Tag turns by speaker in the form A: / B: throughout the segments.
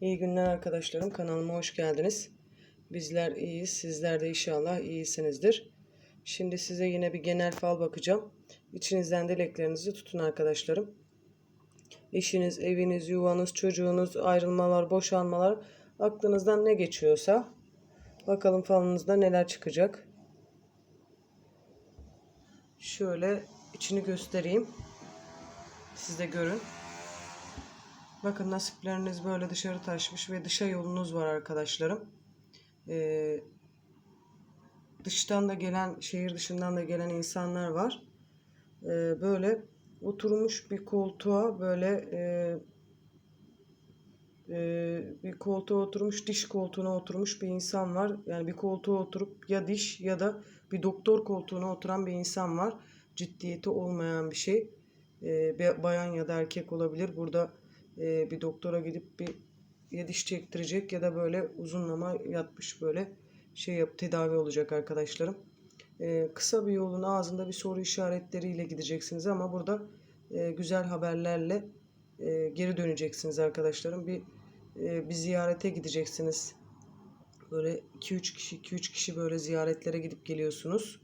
A: İyi günler arkadaşlarım. Kanalıma hoş geldiniz. Bizler iyiyiz. Sizler de inşallah iyisinizdir. Şimdi size yine bir genel fal bakacağım. İçinizden dileklerinizi tutun arkadaşlarım. Eşiniz, eviniz, yuvanız, çocuğunuz, ayrılmalar, boşanmalar aklınızdan ne geçiyorsa bakalım falınızda neler çıkacak. Şöyle içini göstereyim. Siz de görün. Bakın nasipleriniz böyle dışarı taşmış ve dışa yolunuz var arkadaşlarım. Ee, dıştan da gelen, şehir dışından da gelen insanlar var. Ee, böyle oturmuş bir koltuğa böyle e, e, bir koltuğa oturmuş, diş koltuğuna oturmuş bir insan var. Yani bir koltuğa oturup ya diş ya da bir doktor koltuğuna oturan bir insan var. Ciddiyeti olmayan bir şey. Ee, bayan ya da erkek olabilir. Burada e, bir doktora gidip bir ya diş çektirecek ya da böyle uzunlama yatmış böyle şey yap tedavi olacak arkadaşlarım. E, kısa bir yolun ağzında bir soru işaretleriyle gideceksiniz ama burada e, güzel haberlerle e, geri döneceksiniz arkadaşlarım. Bir e, bir ziyarete gideceksiniz. Böyle 2-3 kişi 2-3 kişi böyle ziyaretlere gidip geliyorsunuz.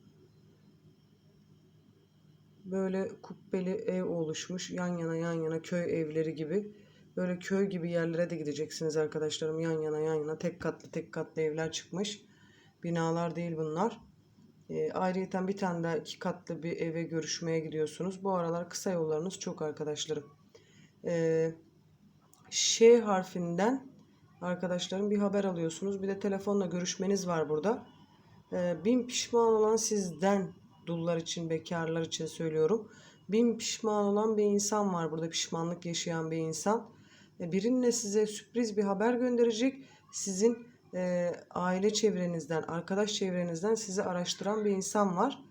A: Böyle kubbeli ev oluşmuş yan yana yan yana köy evleri gibi. Böyle köy gibi yerlere de gideceksiniz arkadaşlarım. Yan yana yan yana tek katlı tek katlı evler çıkmış. Binalar değil bunlar. E, ayrıyeten bir tane daha iki katlı bir eve görüşmeye gidiyorsunuz. Bu aralar kısa yollarınız çok arkadaşlarım. E, Ş harfinden arkadaşlarım bir haber alıyorsunuz. Bir de telefonla görüşmeniz var burada. E, bin pişman olan sizden dullar için, bekarlar için söylüyorum. Bin pişman olan bir insan var burada. Pişmanlık yaşayan bir insan. E, Birinin size sürpriz bir haber gönderecek. Sizin e, aile çevrenizden, arkadaş çevrenizden sizi araştıran bir insan var.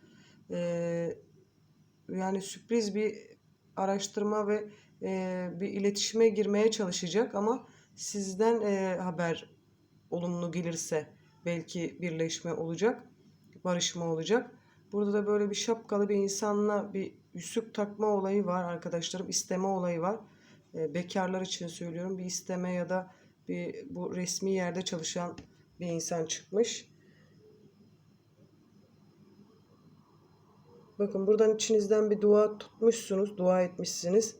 A: E, yani sürpriz bir araştırma ve e, bir iletişime girmeye çalışacak ama sizden e, haber olumlu gelirse belki birleşme olacak, barışma olacak. Burada da böyle bir şapkalı bir insanla bir yüzük takma olayı var arkadaşlarım. isteme olayı var. E, bekarlar için söylüyorum. Bir isteme ya da bir bu resmi yerde çalışan bir insan çıkmış. Bakın buradan içinizden bir dua tutmuşsunuz, dua etmişsiniz.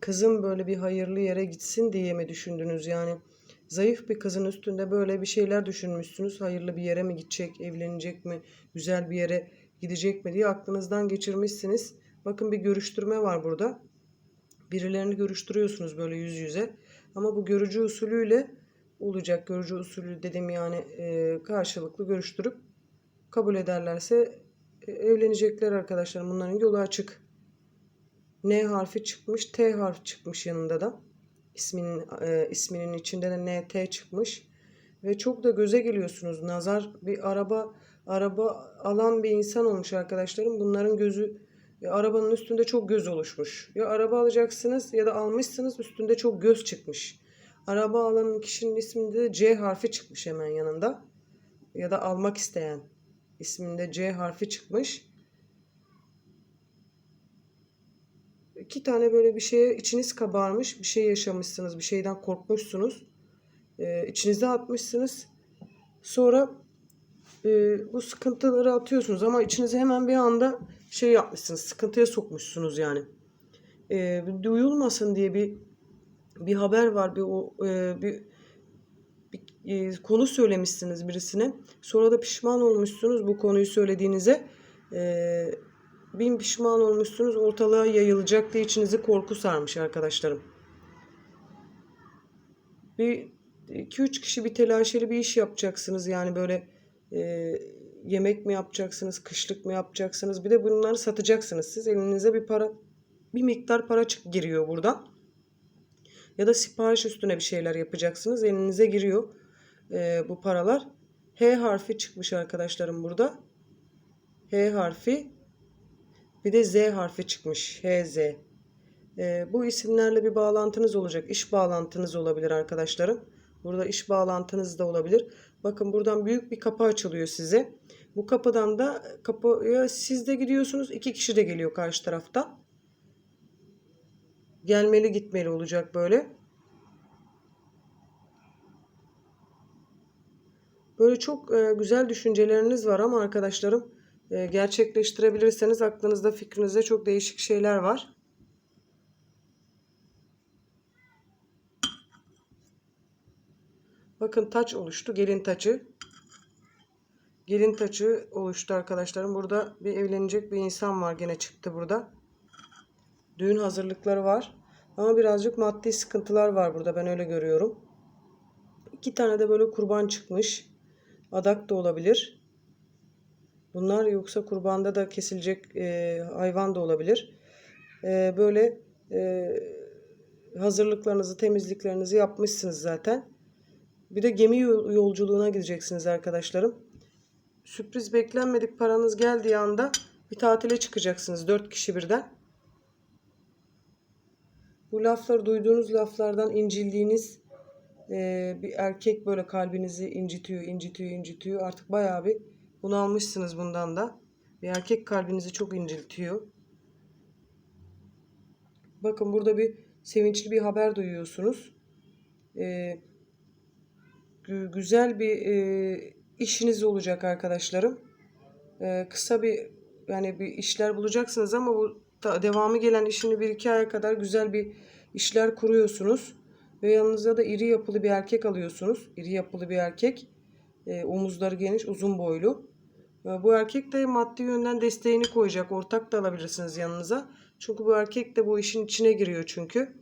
A: Kızım böyle bir hayırlı yere gitsin diye mi düşündünüz yani? Zayıf bir kızın üstünde böyle bir şeyler düşünmüşsünüz. Hayırlı bir yere mi gidecek, evlenecek mi, güzel bir yere gidecek mi diye aklınızdan geçirmişsiniz. Bakın bir görüştürme var burada. Birilerini görüştürüyorsunuz böyle yüz yüze. Ama bu görücü usulüyle olacak. Görücü usulü dedim yani e, karşılıklı görüştürüp kabul ederlerse e, evlenecekler arkadaşlar. Bunların yolu açık. N harfi çıkmış, T harfi çıkmış yanında da. İsminin e, isminin içinde de N T çıkmış ve çok da göze geliyorsunuz. Nazar bir araba araba alan bir insan olmuş arkadaşlarım. Bunların gözü ya arabanın üstünde çok göz oluşmuş. Ya araba alacaksınız ya da almışsınız üstünde çok göz çıkmış. Araba alan kişinin isminde de C harfi çıkmış hemen yanında. Ya da almak isteyen isminde C harfi çıkmış. İki tane böyle bir şeye içiniz kabarmış, bir şey yaşamışsınız, bir şeyden korkmuşsunuz. Ee, içinize atmışsınız. Sonra e, bu sıkıntıları atıyorsunuz ama içinize hemen bir anda şey yapmışsınız, sıkıntıya sokmuşsunuz yani. E, duyulmasın diye bir bir haber var, bir o e, bir, bir e, konu söylemişsiniz birisine. Sonra da pişman olmuşsunuz bu konuyu söylediğinize. E, bin pişman olmuşsunuz, ortalığa yayılacak diye içinizi korku sarmış arkadaşlarım. Bir 2-3 kişi bir telaşeli bir iş yapacaksınız yani böyle e, yemek mi yapacaksınız, kışlık mı yapacaksınız? Bir de bunları satacaksınız. Siz elinize bir para, bir miktar para çık giriyor buradan. Ya da sipariş üstüne bir şeyler yapacaksınız. Elinize giriyor e, bu paralar. H harfi çıkmış arkadaşlarım burada. H harfi bir de Z harfi çıkmış. HZ. E, bu isimlerle bir bağlantınız olacak. İş bağlantınız olabilir arkadaşlarım. Burada iş bağlantınız da olabilir. Bakın buradan büyük bir kapı açılıyor size. Bu kapıdan da kapıya siz de gidiyorsunuz. iki kişi de geliyor karşı taraftan. Gelmeli gitmeli olacak böyle. Böyle çok e, güzel düşünceleriniz var ama arkadaşlarım e, gerçekleştirebilirseniz aklınızda fikrinizde çok değişik şeyler var. Bakın taç oluştu. Gelin taçı. Gelin taçı oluştu arkadaşlarım. Burada bir evlenecek bir insan var. Gene çıktı burada. Düğün hazırlıkları var. Ama birazcık maddi sıkıntılar var burada. Ben öyle görüyorum. İki tane de böyle kurban çıkmış. Adak da olabilir. Bunlar yoksa kurbanda da kesilecek e, hayvan da olabilir. E, böyle e, hazırlıklarınızı, temizliklerinizi yapmışsınız zaten. Bir de gemi yol- yolculuğuna gideceksiniz arkadaşlarım. Sürpriz beklenmedik paranız geldiği anda bir tatile çıkacaksınız. Dört kişi birden. Bu lafları duyduğunuz laflardan incildiğiniz e, bir erkek böyle kalbinizi incitiyor, incitiyor, incitiyor. Artık bayağı bir bunalmışsınız bundan da. Bir erkek kalbinizi çok inciltiyor. Bakın burada bir sevinçli bir haber duyuyorsunuz. E, gü- güzel bir e, işiniz olacak arkadaşlarım. E, kısa bir yani bir işler bulacaksınız ama bu da- devamı gelen işini bir iki aya kadar güzel bir işler kuruyorsunuz. Ve yanınıza da iri yapılı bir erkek alıyorsunuz. İri yapılı bir erkek. E, omuzları geniş, uzun boylu. E, bu erkek de maddi yönden desteğini koyacak. Ortak da alabilirsiniz yanınıza. Çünkü bu erkek de bu işin içine giriyor çünkü.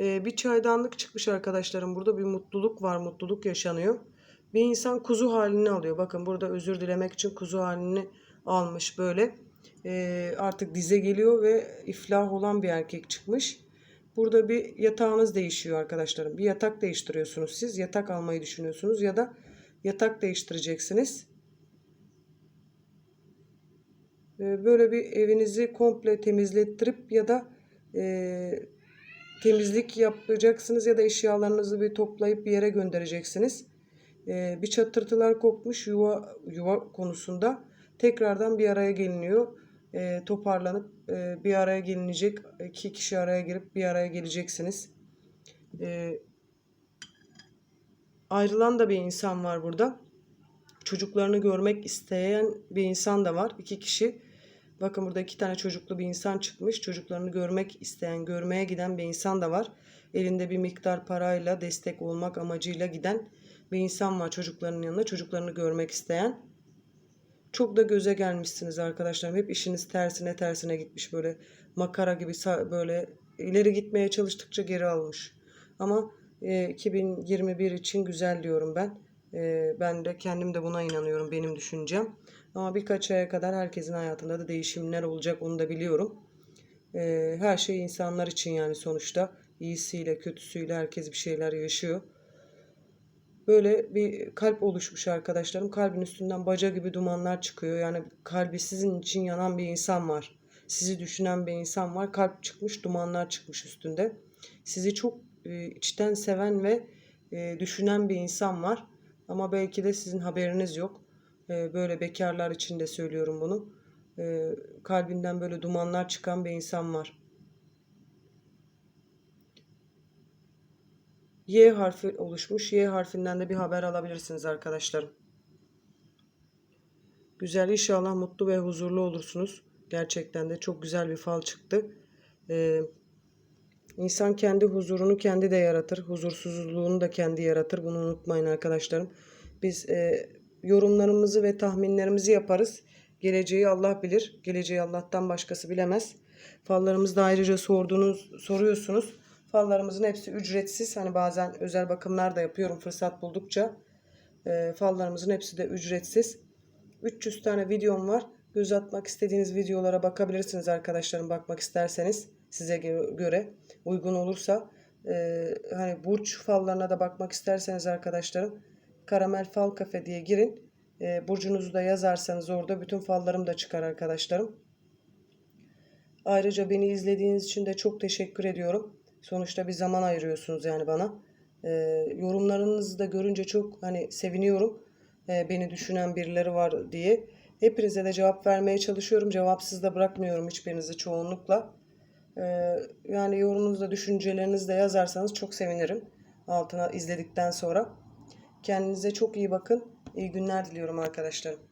A: Ee, bir çaydanlık çıkmış arkadaşlarım. Burada bir mutluluk var. Mutluluk yaşanıyor. Bir insan kuzu halini alıyor. Bakın burada özür dilemek için kuzu halini almış böyle. Ee, artık dize geliyor ve iflah olan bir erkek çıkmış. Burada bir yatağınız değişiyor arkadaşlarım. Bir yatak değiştiriyorsunuz siz. Yatak almayı düşünüyorsunuz ya da yatak değiştireceksiniz. Ee, böyle bir evinizi komple temizlettirip ya da e, temizlik yapacaksınız ya da eşyalarınızı bir toplayıp bir yere göndereceksiniz. Ee, bir çatırtılar kopmuş yuva yuva konusunda tekrardan bir araya geliniyor. Ee, toparlanıp e, bir araya gelinecek. iki kişi araya girip bir araya geleceksiniz. Ee, ayrılan da bir insan var burada. Çocuklarını görmek isteyen bir insan da var. İki kişi. Bakın burada iki tane çocuklu bir insan çıkmış. Çocuklarını görmek isteyen, görmeye giden bir insan da var. Elinde bir miktar parayla destek olmak amacıyla giden bir insan var çocuklarının yanına. Çocuklarını görmek isteyen. Çok da göze gelmişsiniz arkadaşlarım. Hep işiniz tersine tersine gitmiş böyle makara gibi böyle ileri gitmeye çalıştıkça geri almış. Ama e, 2021 için güzel diyorum ben. E, ben de kendim de buna inanıyorum benim düşüncem. Ama birkaç aya kadar herkesin hayatında da değişimler olacak onu da biliyorum. E, her şey insanlar için yani sonuçta iyisiyle kötüsüyle herkes bir şeyler yaşıyor. Böyle bir kalp oluşmuş arkadaşlarım. Kalbin üstünden baca gibi dumanlar çıkıyor. Yani kalbi sizin için yanan bir insan var. Sizi düşünen bir insan var. Kalp çıkmış, dumanlar çıkmış üstünde. Sizi çok e, içten seven ve e, düşünen bir insan var. Ama belki de sizin haberiniz yok. E, böyle bekarlar için de söylüyorum bunu. E, kalbinden böyle dumanlar çıkan bir insan var. Y harfi oluşmuş. Y harfinden de bir haber alabilirsiniz arkadaşlarım. Güzel inşallah mutlu ve huzurlu olursunuz. Gerçekten de çok güzel bir fal çıktı. Ee, insan kendi huzurunu kendi de yaratır. Huzursuzluğunu da kendi yaratır. Bunu unutmayın arkadaşlarım. Biz e, yorumlarımızı ve tahminlerimizi yaparız. Geleceği Allah bilir. Geleceği Allah'tan başkası bilemez. Fallarımızda ayrıca sorduğunuz, soruyorsunuz. Fallarımızın hepsi ücretsiz. Hani bazen özel bakımlar da yapıyorum fırsat buldukça. E, fallarımızın hepsi de ücretsiz. 300 tane videom var. Göz atmak istediğiniz videolara bakabilirsiniz arkadaşlarım bakmak isterseniz size gö- göre uygun olursa. Ee, hani burç fallarına da bakmak isterseniz arkadaşlarım Karamel Fal Kafe diye girin. Ee, burcunuzu da yazarsanız orada bütün fallarım da çıkar arkadaşlarım. Ayrıca beni izlediğiniz için de çok teşekkür ediyorum. Sonuçta bir zaman ayırıyorsunuz yani bana. Ee, yorumlarınızı da görünce çok hani seviniyorum. Ee, beni düşünen birileri var diye. Hepinize de cevap vermeye çalışıyorum. Cevapsız da bırakmıyorum hiçbirinizi çoğunlukla. Ee, yani yorumunuzda, düşüncelerinizi de yazarsanız çok sevinirim. Altına izledikten sonra. Kendinize çok iyi bakın. İyi günler diliyorum arkadaşlarım.